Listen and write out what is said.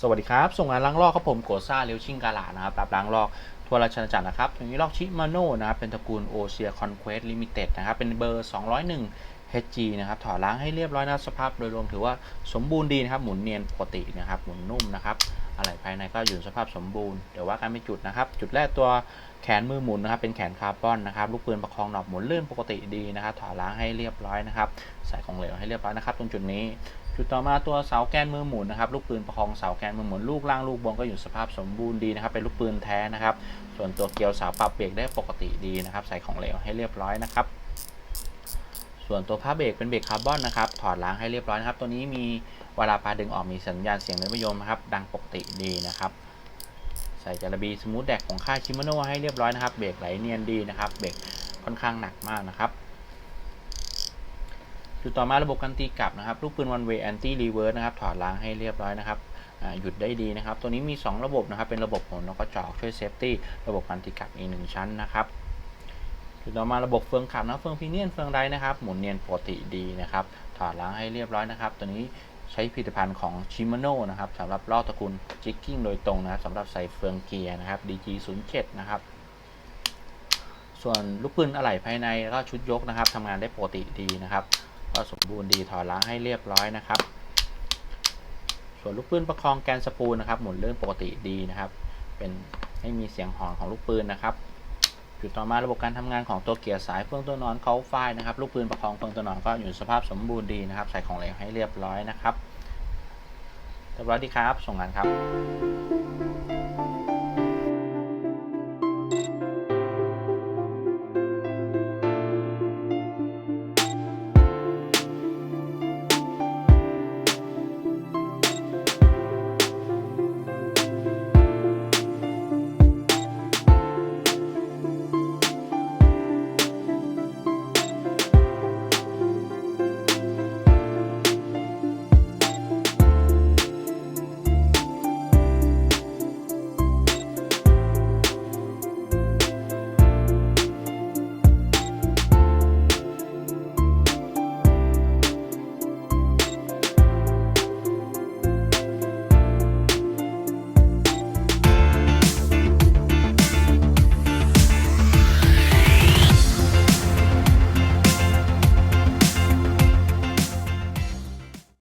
สวัสดีครับ ส่งงานล้างลอกครับผมโกซ่าเลียวชิงกาลานะครับรับล้างลอกทัวราชอาจักรนะครับอย่างนี้ลอกชิมาโน่นะครับ เป็นตระกูลโอเชียคอนเควสลิมิเต็ดนะครับ เป็นเบอร์ 201 HG นะครับ ถอดล้างให้เรียบร้อยนะสภาพโดยรวมถือว่าสมบูรณ์ดีนะครับ หมุนเนียนปกตินะครับ หมุนนุ่มนะครับอะไรภายในก็อยู่สภาพสมบูรณ์ เดี๋ยวว่ากันไม่จุดนะครับ จุดแรกตัวแขนมือหมุนนะครับ เป็นแขนคาร์บอนนะครับ ลูกปืนประคองหนอบหมุนลื่นปกติดีนะครับ ถอดล้างให้เรียบร้อยนะครับ ใส่ของเหลวให้เรียบร้อยนะครับ ตรงจุดนี้ จุดต่อมาตัวเสาแกนมือหมุนนะครับลูกปืนประคองเสาแกนมือหมุนลูกล่างลูกบนก็อยู่สภาพสมบูรณ์ดีนะครับเป็นลูกปืนแท้นะครับ ส่วนตัวเกลียวเสาปรับเบรกได้ปกติดีนะครับ ใส่ของเหลวให้เรียบร้อยนะครับส่วนตัวผ้าเบรกเป็นเบรกคาร์บอนนะครับ ถอดล้างให้เรียบร้อยนะครับ ตัวนี้มีเวลาปลาดึงออกมีสัญญาณเสียงนิยมนะครับ ดังปกติดีนะครับ ใส่จาระบีสมูทแดกของค่ายชิมโนให้เรียบร้อยนะครับ เบรกไหลเนียนดีนะครับ เบรกค่อนข้างหนักมากนะครับ จุดต่อมาระบบการตีกลับนะครับลูกปืน one way anti reverse นะครับถอดล้างให้เรียบร้อยนะครับหยุดได้ดีนะครับ ตัวนี้มี 2 ระบบนะครับ เป็นระบบหมุนแล้วก็จอกช่วยเซฟตี้ระบบการตีกลับอีกหนึ่งชั้นนะครับจุดต่อมาระบบเฟืองขับนะเฟืองพีเนียนเฟืองไรนะครับหมุนเนียนปกติดีนะครับถอดล้างให้เรียบร้อยนะครับ ตัวนี้ใช้ผลิตภัณฑ์ของ Shimano นะครับสำหรับลอกตระกูลจิกกิ้งโดยตรงนะครับสำหรับใส่เฟืองเกียร์นะครับ DG 0 7 นะครับส่วนลูกปืนอะไหล่ภายในแล้วก็ชุดยกนะครับทำงานได้ปกติดีนะครับ ก็สมบูรณ์ดีถอดล้างให้เรียบร้อยนะครับ ส่วนลูกปืนประคองแกนสปูลนะครับ หมุนเลื่อนปกติดีนะครับ เป็นไม่มีเสียงหอนของลูกปืนนะครับจุดต่อมาระบบการทำงานของตัวเกียร์สายเฟืองตัวนอนเขาไฟนะครับลูกปืนประคองเฟืองตัวนอนก็อยู่สภาพสมบูรณ์ดีนะครับ ใส่ของเหลวให้เรียบร้อยนะครับเรียบร้อยดีครับ ส่งงานครับ